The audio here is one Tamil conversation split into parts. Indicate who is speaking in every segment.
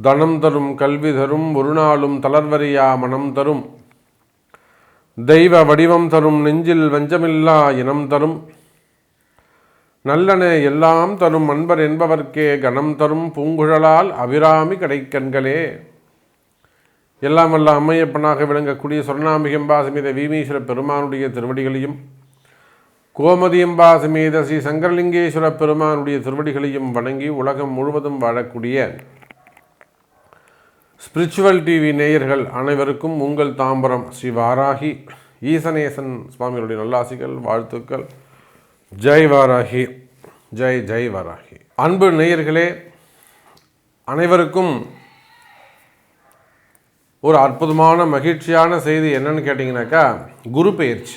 Speaker 1: தனம் தரும் கல்வி தரும் ஒரு நாளும் தளர்வரியா மனம் தரும் தெய்வ வடிவம் தரும் நெஞ்சில் வஞ்சமில்லா இனம் தரும். நல்லன எல்லாம் தரும் அன்பர் என்பவர்க்கே கணம் தரும் பூங்குழலால் அபிராமி கடைக்கண்களே எல்லாம் வல்ல அம்மையப்பனாக விளங்கக்கூடிய சொர்ணாம்பிகம்பா சமேத வீமீஸ்வர பெருமானுடைய திருவடிகளையும் கோமதியம்பா சமேத ஸ்ரீ சங்கரலிங்கேஸ்வர பெருமானுடைய திருவடிகளையும் வணங்கி உலகம் முழுவதும் வாழக்கூடிய ஸ்பிரிச்சுவல் டிவி நேயர்கள் அனைவருக்கும் உங்கள் தாம்பரம் ஸ்ரீ வாராகி. ஈசனேசன் சுவாமிகளுடைய நல்லாசிகள் வாழ்த்துக்கள். ஜெய் வாராகி ஜெய் ஜெய் வாராகி. அன்பு நேயர்களே அனைவருக்கும் ஒரு அற்புதமான மகிழ்ச்சியான செய்தி என்னன்னு கேட்டிங்கனாக்கா குரு பயிற்சி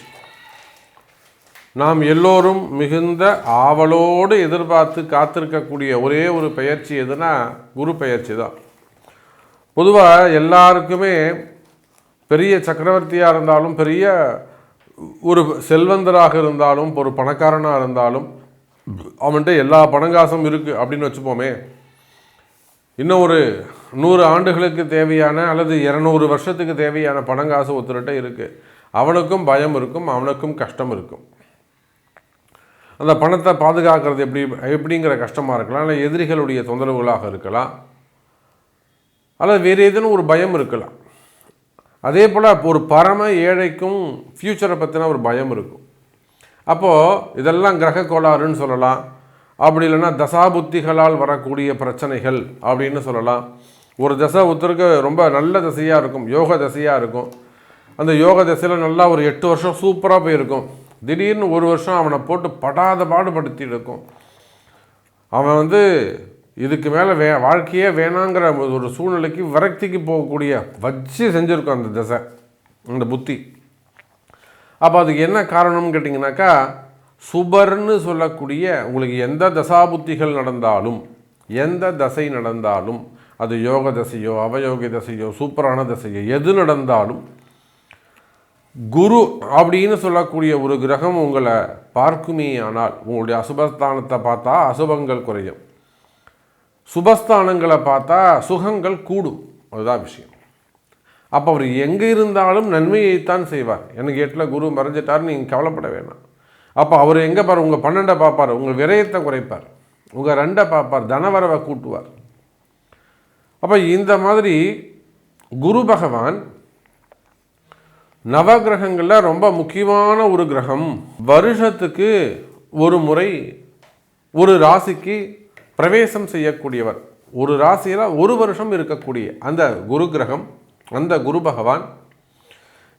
Speaker 1: நாம் எல்லோரும் மிகுந்த ஆவலோடு எதிர்பார்த்து காத்திருக்கக்கூடிய ஒரே ஒரு பயிற்சி எதுனா குரு பயிற்சி தான். பொதுவாக எல்லாருக்குமே பெரிய சக்கரவர்த்தியாக இருந்தாலும் பெரிய ஒரு செல்வந்தராக இருந்தாலும் ஒரு பணக்காரனாக இருந்தாலும் அவன்கிட்ட எல்லா பணங்காசும் இருக்குது அப்படின்னு வச்சுப்போமே. இன்னும் ஒரு நூறு ஆண்டுகளுக்கு தேவையான அல்லது இரநூறு வருஷத்துக்கு தேவையான பணங்காசு ஒருத்தர்கிட்ட இருக்குது அவனுக்கும் பயம் இருக்கும் அவனுக்கும் கஷ்டம் இருக்கும். அந்த பணத்தை பாதுகாக்கிறது எப்படி எப்படிங்கிற கஷ்டமாக இருக்கலாம் இல்லை எதிரிகளுடைய தொந்தரவுகளாக இருக்கலாம் அல்லது வேறு ஏதேனும் ஒரு பயம் இருக்கலாம். அதே போல் ஒரு பரம ஏழைக்கும் ஃப்யூச்சரை பற்றின ஒரு பயம் இருக்கும். அப்போது இதெல்லாம் கிரக கோளாறுன்னு சொல்லலாம். அப்படி இல்லைன்னா தசாபுத்திகளால் வரக்கூடிய பிரச்சனைகள் அப்படின்னு சொல்லலாம். ஒரு தசை ஒருத்தருக்கு ரொம்ப நல்ல தசையாக இருக்கும் யோக தசையாக இருக்கும். அந்த யோக தசையில் நல்லா ஒரு எட்டு வருஷம் சூப்பராக போயிருக்கும். திடீர்னு ஒரு வருஷம் அவனை போட்டு படாத பாடுபடுத்தி இருக்கும். அவன் வந்து இதுக்கு மேலே வே வாழ்க்கையே வேணாங்கிற ஒரு சூழ்நிலைக்கு விரக்திக்கு போகக்கூடிய வச்சு செஞ்சுருக்கோம் அந்த திசை அந்த புத்தி. அப்போ அதுக்கு என்ன காரணம்னு கேட்டிங்கனாக்கா சுபர்னு சொல்லக்கூடிய உங்களுக்கு எந்த தசாபுத்திகள் நடந்தாலும் எந்த தசை நடந்தாலும் அது யோக தசையோ அவயோக தசையோ சூப்பரான தசையோ எது நடந்தாலும் குரு அப்படின்னு சொல்லக்கூடிய ஒரு கிரகம் உங்களை பார்க்குமே ஆனால் உங்களுடைய அசுபஸ்தானத்தை பார்த்தா அசுபங்கள் குறையும். சுபஸ்தானங்களை பார்த்தா சுகங்கள் கூடும். அதுதான் விஷயம். அப்போ அவர் எங்கே இருந்தாலும் நன்மையைத்தான் செய்வார். எனக்கு எட்டில் குரு மறைஞ்சிட்டார் நீங்கள் கவலைப்பட வேணாம். அப்போ அவர் எங்கே பார் உங்கள் பன்னெண்டை பார்ப்பார் உங்கள் விரயத்தை குறைப்பார். உங்கள் ரெண்டை பார்ப்பார் தனவரவை கூட்டுவார். அப்போ இந்த மாதிரி குரு பகவான் நவகிரகங்களில் ரொம்ப முக்கியமான ஒரு கிரகம். வருஷத்துக்கு ஒரு முறை ஒரு ராசிக்கு பிரவேசம் செய்யக்கூடியவர். ஒரு ராசியில் ஒரு வருஷம் இருக்கக்கூடிய அந்த குரு கிரகம் அந்த குரு பகவான்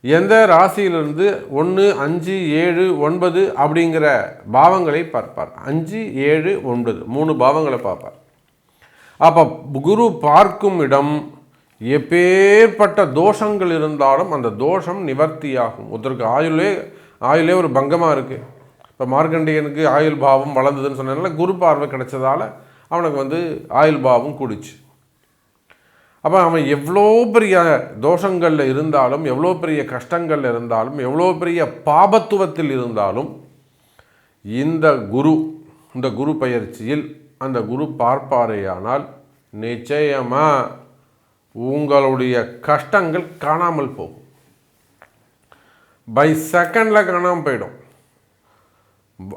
Speaker 1: எந்த ராசியிலிருந்து ஒன்று அஞ்சு ஏழு ஒன்பது அப்படிங்கிற பாவங்களை பார்ப்பார். அஞ்சு ஏழு ஒன்பது மூணு பாவங்களை பார்ப்பார். அப்போ குரு பார்க்கும் இடம் எப்பேற்பட்ட தோஷங்கள் இருந்தாலும் அந்த தோஷம் நிவர்த்தியாகும். ஒருத்தருக்கு ஆயுளே ஆயுளே ஒரு பங்கமாக இருக்குது இப்போ மார்க்கண்டேயனுக்கு ஆயுள் பாவம் வளர்ந்ததுன்னு சொன்னதுனால குரு பார்வை கிடைச்சதால அவனுக்கு வந்து ஆயுள் பாவம் கூடிச்சு. அப்போ அவன் எவ்வளோ பெரிய தோஷங்களில் இருந்தாலும் எவ்வளோ பெரிய கஷ்டங்களில் இருந்தாலும் எவ்வளோ பெரிய பாபத்துவத்தில் இருந்தாலும் இந்த குரு இந்த குரு பயிற்சியில் அந்த குரு பார்ப்பாரேயானால் நிச்சயமாக உங்களுடைய கஷ்டங்கள் காணாமல் போகும். பை செகண்டில் காணாமல் போயிடும்.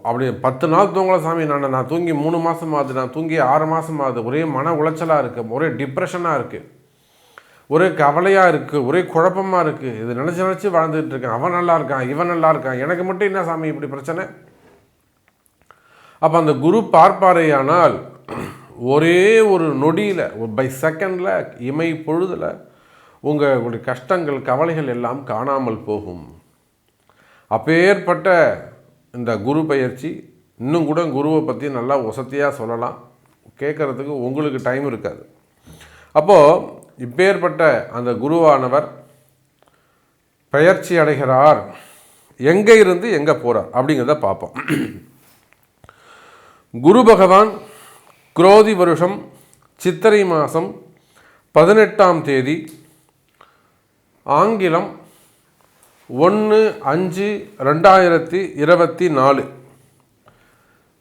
Speaker 1: அப்படி பத்து நாள் தூங்கல சாமி நான் நான் தூங்கி மூணு மாதம் ஆகுது நான் தூங்கி ஆறு மாதம் ஆகுது. ஒரே மன உளைச்சலாக இருக்குது ஒரே டிப்ரெஷனாக இருக்குது ஒரே கவலையாக இருக்குது ஒரே குழப்பமாக இருக்குது இது நினச்சி நினச்சி வாழ்ந்துட்டு இருக்கேன். அவன் நல்லா இருக்கான் இவன் நல்லா இருக்கான். எனக்கு மட்டும் என்ன சாமி இப்படி பிரச்சனை? அப்போ அந்த குரு பார்ப்பாரையானால் ஒரே ஒரு நொடியில் பை செகண்டில் இமை பொழுதில் உங்களுடைய கஷ்டங்கள் கவலைகள் எல்லாம் காணாமல் போகும். அப்பேற்பட்ட இந்த குரு பயிற்சி இன்னும் கூட குருவை பற்றி நல்லா வசதியாக சொல்லலாம். கேட்குறதுக்கு உங்களுக்கு டைம் இருக்காது. அப்போது இப்பேற்பட்ட அந்த குருவானவர் பயிற்சி அடைகிறார். எங்கே இருந்து எங்கே போகிறார் அப்படிங்கிறத பார்ப்போம். குரு பகவான் குரோதி வருஷம் சித்திரை மாதம் பதினெட்டாம் தேதி ஆங்கிலம் ஒன்று அஞ்சு ரெண்டாயிரத்தி இருபத்தி நாலு.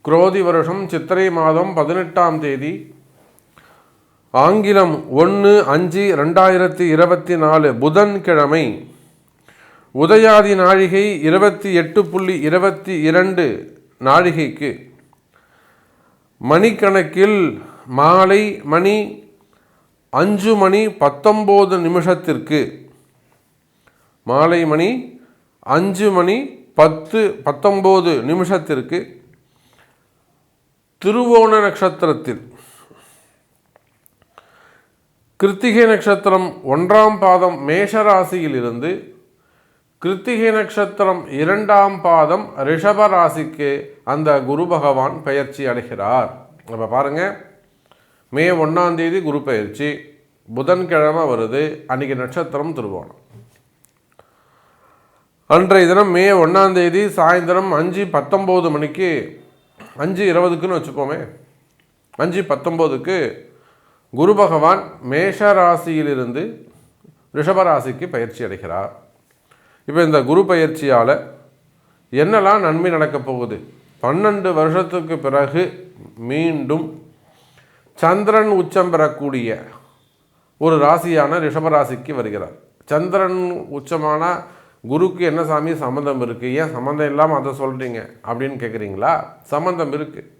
Speaker 1: குரோதி வருஷம் சித்திரை மாதம் பதினெட்டாம் தேதி ஆங்கிலம் ஒன்று அஞ்சு ரெண்டாயிரத்தி இருபத்தி நாலு புதன்கிழமை உதயாதி நாழிகை இருபத்தி எட்டு புள்ளி இருபத்தி இரண்டு நாழிகைக்கு. மணிக்கணக்கில் மாலை மணி அஞ்சு மணி பத்தொம்போது நிமிஷத்திற்கு. மாலை மணி அஞ்சு மணி பத்து பத்தொம்போது நிமிஷத்திற்கு திருவோண நட்சத்திரத்தில். கிருத்திகை நட்சத்திரம் ஒன்றாம் பாதம் மேஷராசியிலிருந்து கிருத்திகை நட்சத்திரம் இரண்டாம் பாதம் ரிஷபராசிக்கு அந்த குரு பகவான் பெயர்ச்சி அடைகிறார். அப்போ பாருங்க மே ஒன்றாம் தேதி குரு பயிற்சி புதன்கிழமை வருது அன்றைக்கி நட்சத்திரம் திருவோணம். அன்றைய தினம் மே ஒன்றாம் தேதி சாயந்தரம் அஞ்சு பத்தொம்போது மணிக்கு அஞ்சு இருபதுக்குன்னு வச்சுப்போமே அஞ்சு பத்தொம்போதுக்கு குரு பகவான் மேஷ ராசியிலிருந்து ரிஷபராசிக்கு பயிற்சி அடைகிறார். இப்போ இந்த குரு பயிற்சியால் என்னெல்லாம் நன்மை நடக்கப் போகுது? பன்னெண்டு வருஷத்துக்கு பிறகு மீண்டும் சந்திரன் உச்சம் பெறக்கூடிய ஒரு ராசியான ரிஷபராசிக்கு வருகிறார். சந்திரன் உச்சமான குருக்கு என்ன சாமி சம்மந்தம் இருக்குது ஏன் சம்மந்தம் இல்லாமல் அதை சொல்கிறீங்க அப்படின்னு கேட்குறீங்களா சம்மந்தம் இருக்குது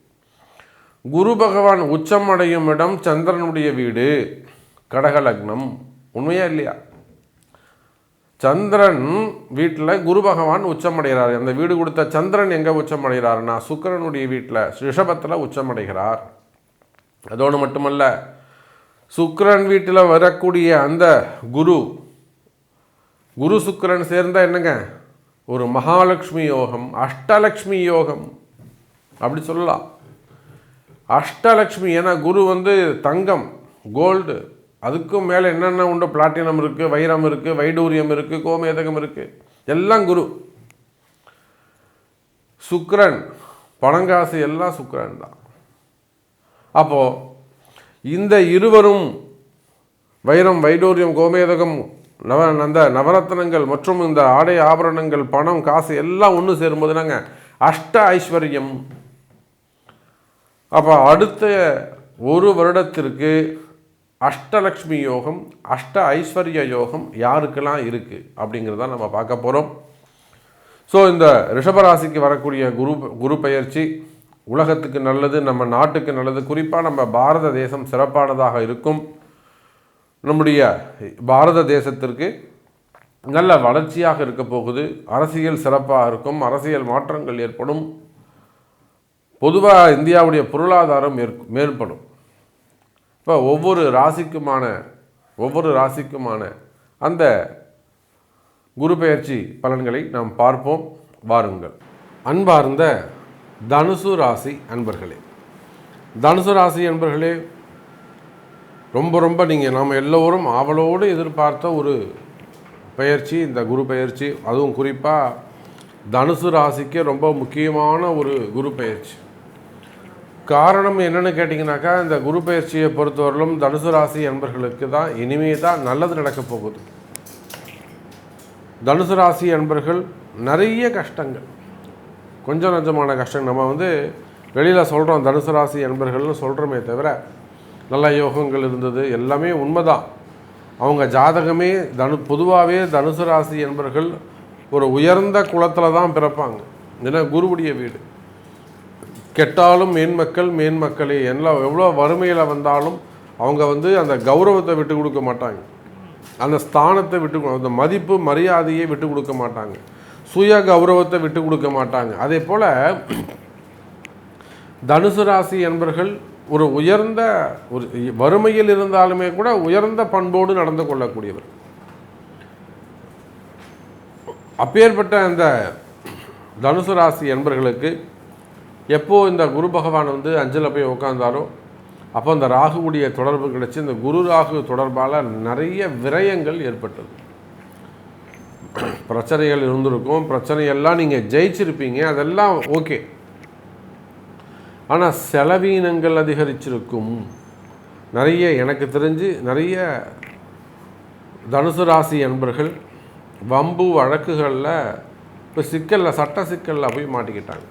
Speaker 1: குரு பகவான் உச்சம் அடையும் இடம் சந்திரனுடைய வீடு கடகலக்னம் உண்மையா இல்லையா? சந்திரன் வீட்டில் குரு பகவான் உச்சம் அடைகிறார் அந்த வீடு கொடுத்த சந்திரன் எங்கே உச்சம் சுக்கரனுடைய சுக்கிரனுடைய வீட்டில் ரிஷபத்தில் உச்சமடைகிறார். அதோடு மட்டுமல்ல சுக்கரன் வீட்டில் வரக்கூடிய அந்த குரு குரு சுக்கிரன் சேர்ந்தால் என்னங்க? ஒரு மகாலட்சுமி யோகம் அஷ்டலக்ஷ்மி யோகம். அப்படி சொல்லலாம். அஷ்டலக்ஷ்மி ஏன்னா குரு வந்து தங்கம் கோல்டு. அதுக்கும் மேலே என்னென்ன உண்டு பிளாட்டினம் இருக்குது வைரம் இருக்குது வைடூரியம் இருக்குது கோமேதகம் இருக்குது எல்லாம் குரு. சுக்ரன் பணங்காசு எல்லாம் சுக்ரன் தான். அப்போது இந்த இருவரும் வைரம் வைடூரியம் கோமேதகம் நவ அந்த நவரத்னங்கள் மற்றும் இந்த ஆடை ஆபரணங்கள் பணம் காசு எல்லாம் ஒன்று சேரும்போது நாங்கள் அஷ்ட ஐஸ்வர்யம். அப்போ அடுத்த ஒரு வருடத்திற்கு அஷ்டலக்ஷ்மி யோகம் அஷ்ட ஐஸ்வர்ய யோகம் யாருக்கெல்லாம் இருக்குது அப்படிங்கிறத நம்ம பார்க்க போகிறோம் ஸோ இந்த ரிஷபராசிக்கு வரக்கூடிய குரு குரு பயிற்சி உலகத்துக்கு நல்லது நம்ம நாட்டுக்கு நல்லது குறிப்பாக நம்ம பாரத தேசம் சிறப்பானதாக இருக்கும். நம்முடைய பாரத தேசத்திற்கு நல்ல வளர்ச்சியாக இருக்க போகுது. அரசியல் சிறப்பாக இருக்கும் அரசியல் மாற்றங்கள் ஏற்படும். பொதுவாக இந்தியாவுடைய பொருளாதாரம் மேற்- மேற்படும். இப்போ ஒவ்வொரு ராசிக்குமான ஒவ்வொரு ராசிக்குமான அந்த குரு பெயர்ச்சி பலன்களை நாம் பார்ப்போம். வாருங்கள். அன்பார்ந்த தனுசு ராசி அன்பர்களே தனுசு ராசி அன்பர்களே ரொம்ப ரொம்ப நீங்கள் நாம் எல்லோரும் ஆவலோடு எதிர்பார்த்த ஒரு பெயர்ச்சி இந்த குரு பெயர்ச்சி. அதுவும் குறிப்பாக தனுசு ராசிக்கு ரொம்ப முக்கியமான ஒரு குரு பயிற்சி காரணம் என்னன்னு கேட்டிங்கனாக்கா இந்த குரு பயிற்சியை பொறுத்தவரையிலும் தனுசு ராசி என்பர்களுக்கு தான் இனிமே தான் நல்லது நடக்கப் போகுது. தனுசு ராசி என்பர்கள் நிறைய கஷ்டங்கள். கொஞ்சம் நஞ்சமான கஷ்டம் நம்ம வந்து வெளியில் சொல்கிறோம் தனுசு ராசி என்பர்கள்னு சொல்கிறோமே தவிர நல்ல யோகங்கள் இருந்தது எல்லாமே உண்மைதான். அவங்க ஜாதகமே தனு பொதுவாகவே தனுசு ராசி என்பர்கள் ஒரு உயர்ந்த குலத்தில் தான் பிறப்பாங்க. ஏன்னா குருவுடைய வீடு. கெட்டாலும் மேன்மக்கள் மேன்மக்களே எல்லாம் எவ்வளோ வறுமையில் வந்தாலும் அவங்க வந்து அந்த கௌரவத்தை விட்டு கொடுக்க மாட்டாங்க. அந்த ஸ்தானத்தை விட்டு அந்த மதிப்பு மரியாதையை விட்டு கொடுக்க மாட்டாங்க. சுய கௌரவத்தை விட்டு கொடுக்க மாட்டாங்க. அதே போல் தனுசு ராசி என்பர்கள் ஒரு உயர்ந்த ஒரு வறுமையில் இருந்தாலுமே கூட உயர்ந்த பண்போடு நடந்து கொள்ளக்கூடியவர். அப்பேற்பட்ட அந்த தனுசு ராசி என்பர்களுக்கு எப்போது இந்த குரு பகவான் வந்து அஞ்சலில் போய் உட்காந்தாரோ அப்போ அந்த ராகுவுடைய தொடர்பு கிடச்சி இந்த குரு ராகு தொடர்பால் நிறைய விரயங்கள் ஏற்பட்டது. பிரச்சனைகள் இருந்திருக்கும் பிரச்சனையெல்லாம் நீங்கள் ஜெயிச்சிருப்பீங்க அதெல்லாம் ஓகே. ஆனால் செலவீனங்கள் அதிகரிச்சிருக்கும். நிறைய எனக்கு தெரிஞ்சு நிறைய தனுசு ராசி என்பர்கள் வம்பு வழக்குகளில் இப்போ சிக்கலில் சட்ட சிக்கலில் போய் மாட்டிக்கிட்டாங்க.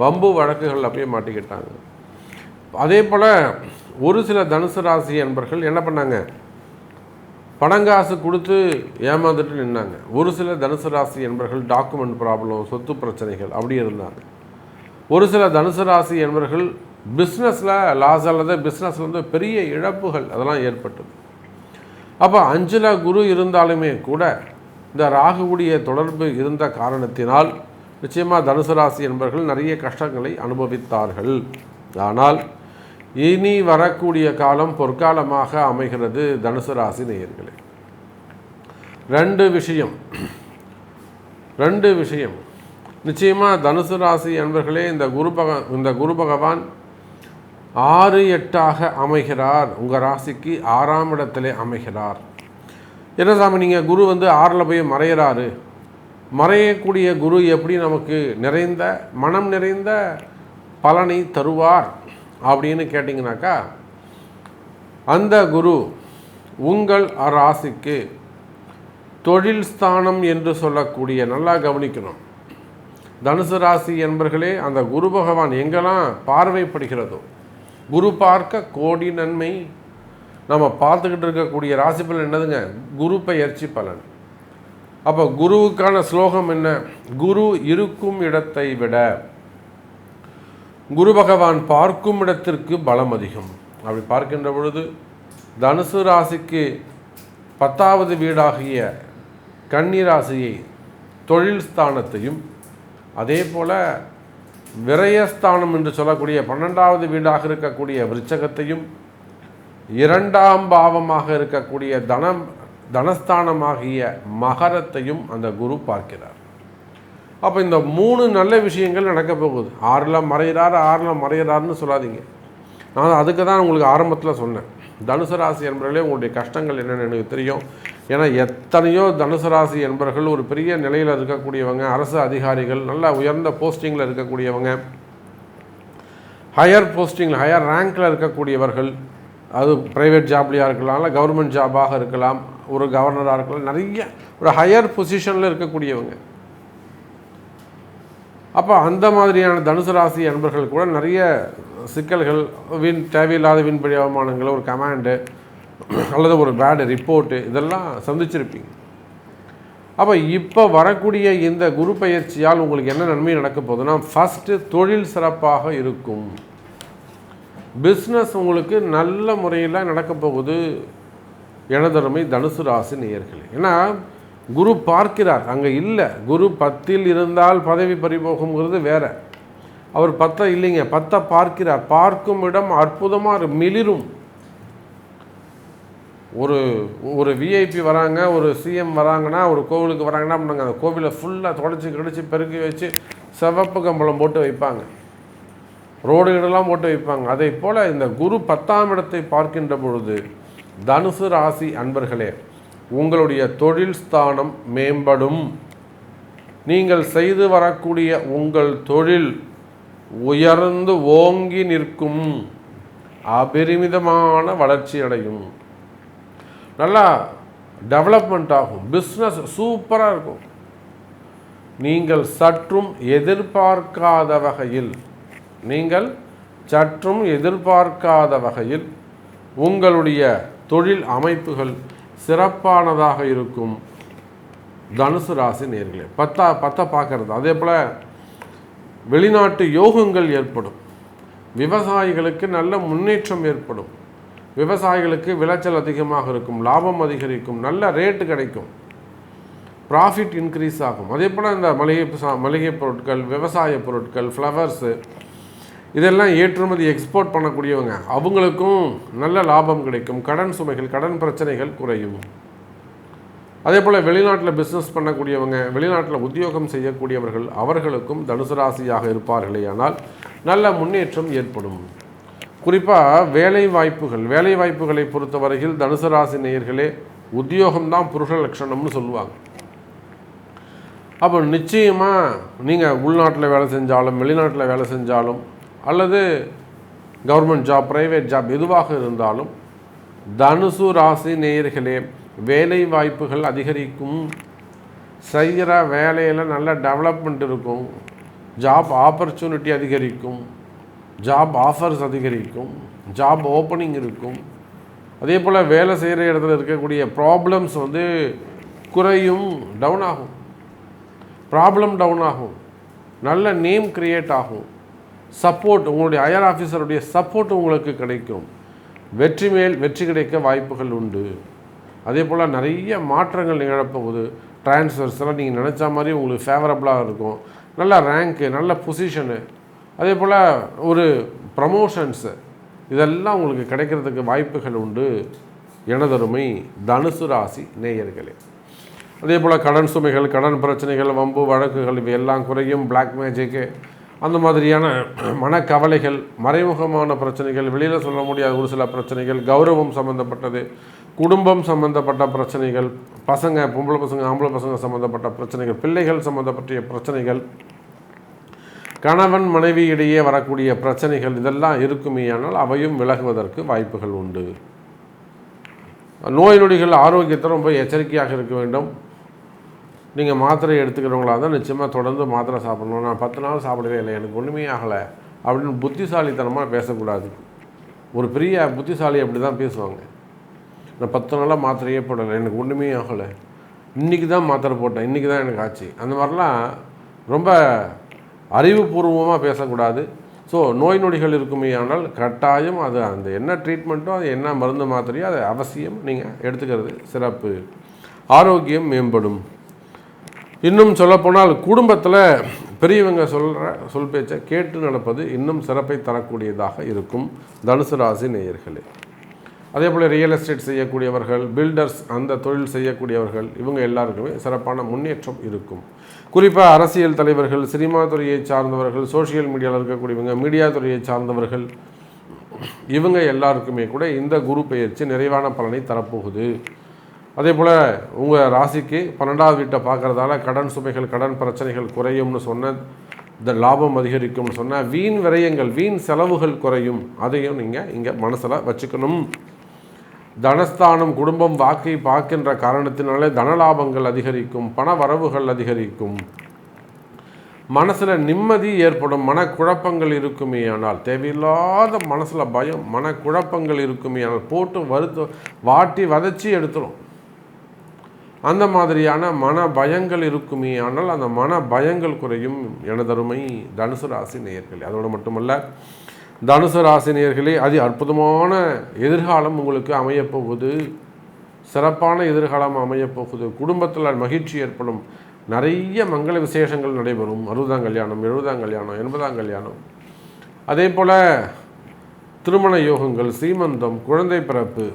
Speaker 1: வம்பு வழக்குகள் அப்படியே மாட்டிக்கிட்டாங்க. அதே போல் ஒரு சில தனுசு ராசி என்பர்கள் என்ன பண்ணாங்க? பணங்காசு கொடுத்து ஏமாந்துட்டு நின்னாங்க. ஒரு சில தனுசு ராசி என்பர்கள் டாக்குமெண்ட் ப்ராப்ளம் சொத்து பிரச்சனைகள் அப்படி இருந்தாங்க. ஒரு சில தனுசு ராசி என்பர்கள் பிஸ்னஸில் லாஸ் அல்லது பிஸ்னஸில் வந்து பெரிய இழப்புகள் அதெல்லாம் ஏற்பட்டது. அப்போ அஞ்சில் குரு இருந்தாலுமே கூட இந்த ராகுவுடைய தொடர்பு இருந்த காரணத்தினால் நிச்சயமாக தனுசு ராசி என்பவர்கள் நிறைய கஷ்டங்களை அனுபவித்தார்கள். ஆனால் இனி வரக்கூடிய காலம் பொற்காலமாக அமைகிறது தனுசு ராசி நேயர்களே. ரெண்டு விஷயம். ரெண்டு விஷயம். நிச்சயமாக தனுசு ராசி என்பர்களே இந்த குரு பக இந்த குரு பகவான் ஆறு எட்டாக அமைகிறார். உங்கள் ராசிக்கு ஆறாம் இடத்திலே அமைகிறார். என்ன சாமி நீங்கள் குரு வந்து ஆறில் போய் மறையிறாரு. மறையக்கூடிய குரு எப்படி நமக்கு நிறைந்த மனம் நிறைந்த பலனை தருவார் அப்படின்னு கேட்டிங்கனாக்கா அந்த குரு உங்கள் ராசிக்கு தொழில் ஸ்தானம் என்று சொல்லக்கூடிய நல்லா கவனிக்கணும். தனுசு ராசி என்பர்களே அந்த குரு பகவான் எங்கெல்லாம் பார்வைப்படுகிறதோ குரு பார்க்க கோடி நன்மை. நம்ம பார்த்துக்கிட்டு இருக்கக்கூடிய ராசி பலன் என்னதுங்க? குரு பெயர்ச்சி பலன். அப்போ குருவுக்கான ஸ்லோகம் என்ன? குரு இருக்கும் இடத்தை விட குரு பகவான் பார்க்கும் இடத்திற்கு பலம் அதிகம். அப்படி பார்க்கின்ற பொழுது தனுசு ராசிக்கு பத்தாவது வீடாகிய கன்னி ராசியை தொழில் ஸ்தானத்தையும் அதே போல் விரயஸ்தானம் என்று சொல்லக்கூடிய பன்னெண்டாவது வீடாக இருக்கக்கூடிய விருச்சகத்தையும் இரண்டாம் பாவமாக இருக்கக்கூடிய தனம் தனஸ்தானமாகிய மகரத்தையும் அந்த குரு பார்க்கிறார். அப்போ இந்த மூணு நல்ல விஷயங்கள் நடக்க போகுது. ஆறில் மறைகிறார் ஆறில் மறைகிறார்னு சொல்லாதீங்க. நான் அதுக்கு தான் உங்களுக்கு ஆரம்பத்தில் சொன்னேன். தனுசு ராசி என்பவர்களே உங்களுடைய கஷ்டங்கள் என்னென்னு எனக்கு தெரியும். ஏன்னா எத்தனையோ தனுசு ராசி என்பவர்கள் ஒரு பெரிய நிலையில் இருக்கக்கூடியவங்க அரசு அதிகாரிகள் நல்ல உயர்ந்த போஸ்டிங்கில் இருக்கக்கூடியவங்க ஹையர் போஸ்டிங்கில் ஹையர் ரேங்கில் இருக்கக்கூடியவர்கள் அது ப்ரைவேட் ஜாப்லையாக இருக்கலாம் இல்லை கவர்மெண்ட் ஜாபாக இருக்கலாம் ஒரு கவர்னராக இருக்கலாம் நிறைய ஒரு ஹையர் பொசிஷனில் இருக்கக்கூடியவங்க. அப்போ அந்த மாதிரியான தனுசு ராசி அன்பர்கள் கூட நிறைய சிக்கல்கள் வீண் தேவையில்லாத வீண்படி அவமானங்கள் ஒரு கமாண்டு அல்லது ஒரு பேடு ரிப்போர்ட்டு இதெல்லாம் சந்திச்சிருப்பீங்க. அப்போ இப்போ வரக்கூடிய இந்த குரு பயிற்சியால் உங்களுக்கு என்ன நன்மை நடக்க போகுதுன்னா ஃபஸ்ட்டு தொழில் சிறப்பாக இருக்கும். பிஸ்னஸ் உங்களுக்கு நல்ல முறையில் நடக்க போகுது. எனதருமை தனுசு ராசி நேயர்களே. ஏன்னா குரு பார்க்கிறார். அங்கே இல்லை. குரு பத்தில் இருந்தால் பதவி பறிபோகுங்கிறது வேற. அவர் பத்தை இல்லைங்க. பத்தை பார்க்கிறார். பார்க்கும் இடம் அற்புதமாக மிளிரும். ஒரு ஒரு விஐபி வராங்க ஒரு சிஎம் வராங்கன்னா ஒரு கோவிலுக்கு வராங்கன்னா பண்ணாங்க அந்த கோவிலை ஃபுல்லாக தொடச்சி கிடச்சி பெருக்கி வச்சு சிவப்பு கம்பளம் போட்டு வைப்பாங்க. ரோடுகளெல்லாம் போட்டு வைப்பாங்க. அதே போல் இந்த குரு பத்தாம் இடத்தை பார்க்கின்ற பொழுது தனுசு ராசி அன்பர்களே உங்களுடைய தொழில் ஸ்தானம் மேம்படும். நீங்கள் செய்து வரக்கூடிய உங்கள் தொழில் உயர்ந்து ஓங்கி நிற்கும். அபரிமிதமான வளர்ச்சி அடையும். நல்லா டெவலப்மெண்ட் ஆகும். பிஸ்னஸ் சூப்பராக இருக்கும். நீங்கள் சற்றும் எதிர்பார்க்காத வகையில் நீங்கள் சற்றும் எதிர்பார்க்காத வகையில் உங்களுடைய தொழில் அமைப்புகள் சிறப்பானதாக இருக்கும் தனுசு ராசி நேர்களே. பத்தா பத்தை பார்க்கறது. அதே போல் வெளிநாட்டு யோகங்கள் ஏற்படும். விவசாயிகளுக்கு நல்ல முன்னேற்றம் ஏற்படும். விவசாயிகளுக்கு விளைச்சல் அதிகமாக இருக்கும். லாபம் அதிகரிக்கும். நல்ல ரேட்டு கிடைக்கும். ப்ராஃபிட் இன்க்ரீஸ் ஆகும். அதே போல் இந்த மளிகை சா மளிகை பொருட்கள் விவசாய பொருட்கள் ஃப்ளவர்ஸு இதெல்லாம் ஏற்றுமதி எக்ஸ்போர்ட் பண்ணக்கூடியவங்க. அவங்களுக்கும் நல்ல லாபம் கிடைக்கும். கடன் சுமைகள் கடன் பிரச்சனைகள் குறையும். அதே போல் வெளிநாட்டில் பிஸ்னஸ் பண்ணக்கூடியவங்க வெளிநாட்டில் உத்தியோகம் செய்யக்கூடியவர்கள் அவர்களுக்கும் தனுசு ராசியாக இருப்பார்களே ஆனால் நல்ல முன்னேற்றம் ஏற்படும். குறிப்பாக வேலை வாய்ப்புகள். வேலை வாய்ப்புகளை பொறுத்தவரையில் தனுசு ராசி நேயர்களே உத்தியோகம்தான் புருஷ லட்சணம்னு சொல்லுவாங்க. அப்போ நிச்சயமாக நீங்கள் உள்நாட்டில் வேலை செஞ்சாலும் வெளிநாட்டில் வேலை செஞ்சாலும் அல்லது கவர்மெண்ட் ஜாப் ப்ரைவேட் ஜாப் எதுவாக இருந்தாலும் தனுசு ராசி நேயர்களே வேலை வாய்ப்புகள் அதிகரிக்கும். செய்கிற வேலையில் நல்ல டெவலப்மெண்ட் இருக்கும். ஜாப் ஆப்பர்ச்சுனிட்டி அதிகரிக்கும். ஜாப் ஆஃபர்ஸ் அதிகரிக்கும். ஜாப் ஓப்பனிங் இருக்கும். அதே போல் வேலை செய்கிற இடத்துல இருக்கக்கூடிய ப்ராப்ளம்ஸ் வந்து குறையும் டவுன் ஆகும். ப்ராப்ளம் டவுன் ஆகும். நல்ல நேம் க்ரியேட் ஆகும். சப்போர்ட் உங்களுடைய அயர் ஆஃபீஸருடைய சப்போர்ட் உங்களுக்கு கிடைக்கும். வெற்றி மேல் வெற்றி கிடைக்க வாய்ப்புகள் உண்டு. அதே போல் நிறைய மாற்றங்கள் நிகழப்போகுது. ட்ரான்ஸ்ஃபர்ஸ் எல்லாம் நீங்கள் நினச்ச மாதிரி உங்களுக்கு ஃபேவரபுளாக இருக்கும். நல்ல ரேங்க்கு நல்ல பொசிஷனு அதே போல் ஒரு ப்ரமோஷன்ஸு இதெல்லாம் உங்களுக்கு கிடைக்கிறதுக்கு வாய்ப்புகள் உண்டு. எனதருமை தனுசு ராசி நேயர்களே. அதே போல் கடன் சுமைகள் கடன் பிரச்சனைகள் வம்பு வழக்குகள் இவையெல்லாம் குறையும். பிளாக் மேஜிக்கு அந்த மாதிரியான மனக்கவலைகள் மறைமுகமான பிரச்சனைகள் வெளியில் சொல்ல முடியாத ஒரு சில பிரச்சனைகள் கௌரவம் சம்மந்தப்பட்டது குடும்பம் சம்மந்தப்பட்ட பிரச்சனைகள் பசங்க பொம்பளை பசங்க ஆம்பளை பசங்க சம்மந்தப்பட்ட பிரச்சனைகள் பிள்ளைகள் சம்மந்தப்பட்ட பிரச்சனைகள் கணவன் மனைவி இடையே வரக்கூடிய பிரச்சனைகள் இதெல்லாம் இருக்குமேயானால் அவையும் விலகுவதற்கு வாய்ப்புகள் உண்டு. நோய் நொடிகள் ஆரோக்கியத்தை ரொம்ப எச்சரிக்கையாக இருக்க வேண்டும். நீங்கள் மாத்திரை எடுத்துக்கிறவங்களா தான் நிச்சயமாக தொடர்ந்து மாத்திரை சாப்பிடணும். நான் பத்து நாள் சாப்பிடவே இல்லை. எனக்கு ஒன்றுமே ஆகலை அப்படின்னு புத்திசாலித்தனமாக பேசக்கூடாது. ஒரு பெரிய புத்திசாலி அப்படி தான் பேசுவாங்க. நான் பத்து நாளாக மாத்திரையே போடலை. எனக்கு ஒன்றுமே ஆகலை. இன்றைக்கி தான் மாத்திரை போட்டேன். இன்றைக்கி தான் எனக்கு ஆச்சு. அந்த மாதிரிலாம் ரொம்ப அறிவுபூர்வமாக பேசக்கூடாது. ஸோ நோய் நொடிகள் இருக்குமே ஆனால் கட்டாயம் அது அந்த என்ன ட்ரீட்மெண்ட்டோ அது என்ன மருந்து மாத்திரையோ அதை அவசியம் நீங்கள் எடுத்துக்கிறது சிறப்பு. ஆரோக்கியம் மேம்படும். இன்னும் சொல்லப்போனால் குடும்பத்தில் பெரியவங்க சொல்கிற சொல் பேச்சை கேட்டு நடப்பது இன்னும் சிறப்பை தரக்கூடியதாக இருக்கும் தனுசு ராசி நேயர்களே. அதே போல் ரியல் எஸ்டேட் செய்யக்கூடியவர்கள் பில்டர்ஸ் அந்த தொழில் செய்யக்கூடியவர்கள் இவங்க எல்லாருக்குமே சிறப்பான முன்னேற்றம் இருக்கும். குறிப்பாக அரசியல் தலைவர்கள் சினிமா துறையை சார்ந்தவர்கள் சோஷியல் மீடியாவில் இருக்கக்கூடியவங்க மீடியா துறையை சார்ந்தவர்கள் இவங்க எல்லாருக்குமே கூட இந்த குரு பயிற்சி நிறைவான பலனை தரப்போகுது. அதே போல் உங்கள் ராசிக்கு பன்னெண்டாவது வீட்டை பார்க்குறதால கடன் சுமைகள் கடன் பிரச்சனைகள் குறையும்னு சொன்ன இந்த லாபம் அதிகரிக்கும்னு சொன்னால் வீண் விரயங்கள் வீண் செலவுகள் குறையும். அதையும் நீங்கள் இங்கே மனசில் வச்சுக்கணும். தனஸ்தானம் குடும்பம் வாக்கை பார்க்கின்ற காரணத்தினாலே தன லாபங்கள் அதிகரிக்கும் பண வரவுகள் அதிகரிக்கும். மனசில் நிம்மதி ஏற்படும் மனக்குழப்பங்கள் இருக்குமே ஆனால் தேவையில்லாத மனசில் பயம் மனக்குழப்பங்கள் இருக்குமே ஆனால் போட்டு வருத்த வாட்டி வதச்சி எடுத்துரும். அந்த மாதிரியான மன பயங்கள் இருக்குமே ஆனால் அந்த மன பயங்கள் குறையும் எனதருமை தனுசு ராசி நேயர்களே. அதோடு மட்டுமல்ல தனுசு ராசினியர்களே அதி அற்புதமான எதிர்காலம் உங்களுக்கு அமையப்போகுது. சிறப்பான எதிர்காலம் அமையப்போகுது. குடும்பத்தில் மகிழ்ச்சி ஏற்படும். நிறைய மங்கள விசேஷங்கள் நடைபெறும். அறுபதாம் கல்யாணம் எழுபதாம் கல்யாணம் எண்பதாம் கல்யாணம். அதே போல் திருமண யோகங்கள் சீமந்தம் குழந்தை பிறப்பு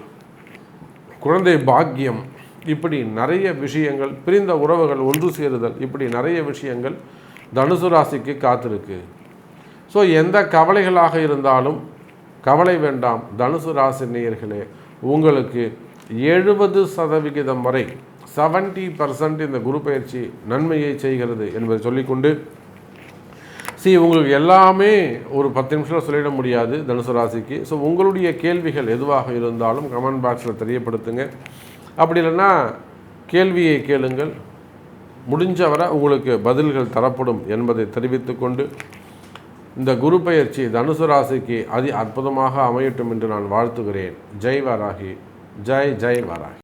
Speaker 1: குழந்தை பாக்கியம் இப்படி நிறைய விஷயங்கள் பிரிந்த உறவுகள் ஒன்று சேருதல் இப்படி நிறைய விஷயங்கள் தனுசு ராசிக்கு காத்திருக்கு. ஸோ எந்த கவலைகளாக இருந்தாலும் கவலை வேண்டாம். தனுசு ராசி நேயர்களே உங்களுக்கு எழுபது சதவிகிதம் வரை செவன்டி பர்சன்ட் இந்த குரு பயிற்சி நன்மையை செய்கிறது என்பதை சொல்லிக்கொண்டு சி உங்களுக்கு எல்லாமே ஒரு பத்து நிமிஷத்தில் சொல்லிட முடியாது தனுசு ராசிக்கு. ஸோ உங்களுடைய கேள்விகள் எதுவாக இருந்தாலும் கமெண்ட் பாக்ஸில் தெரியப்படுத்துங்க. அப்படி இல்லைன்னா கேள்வியை கேளுங்கள். முடிஞ்சவரை உங்களுக்கு பதில்கள் தரப்படும் என்பதை தெரிவித்துக்கொண்டு இந்த குரு பயிற்சி தனுசு ராசிக்கு அதி அற்புதமாக அமையட்டும் என்று நான் வாழ்த்துகிறேன். ஜெய் வராகி ஜெய் ஜெய் வராகி